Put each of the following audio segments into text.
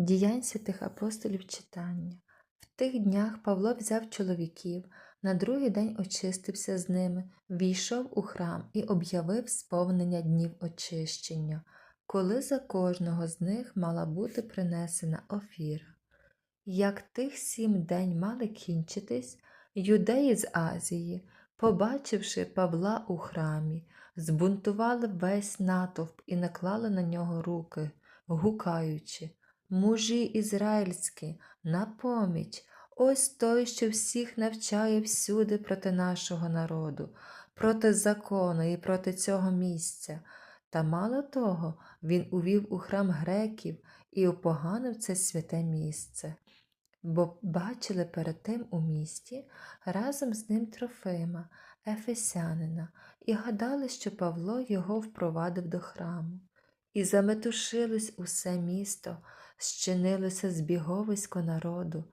Діянь святих апостолів читання. В тих днях Павло взяв чоловіків, на другий день очистився з ними, війшов у храм і об'явив сповнення днів очищення, коли за кожного з них мала бути принесена офіра. Як тих сім день мали кінчитись, юдеї з Азії, побачивши Павла у храмі, збунтували весь натовп і наклали на нього руки, гукаючи Мужі ізраїльські, на поміч, ось той, що всіх навчає всюди проти нашого народу, проти закону і проти цього місця. Та мало того, він увів у храм греків і опоганив це святе місце. Бо бачили перед тим у місті разом з ним Трофима, Ефесянина, і гадали, що Павло його впровадив до храму. І заметушилось усе місто, щинилося збіговисько народу,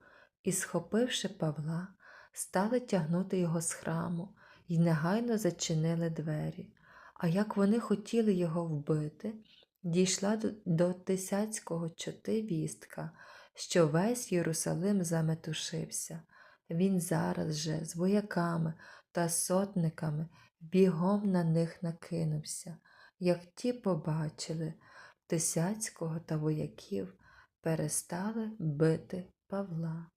і, схопивши Павла, стали тягнути його з храму і негайно зачинили двері. А як вони хотіли його вбити, дійшла до, тисяцького чоти вістка, що весь Єрусалим заметушився. Він зараз же з вояками та сотниками бігом на них накинувся. Як ті побачили, Тисяцького та вояків перестали бити Павла.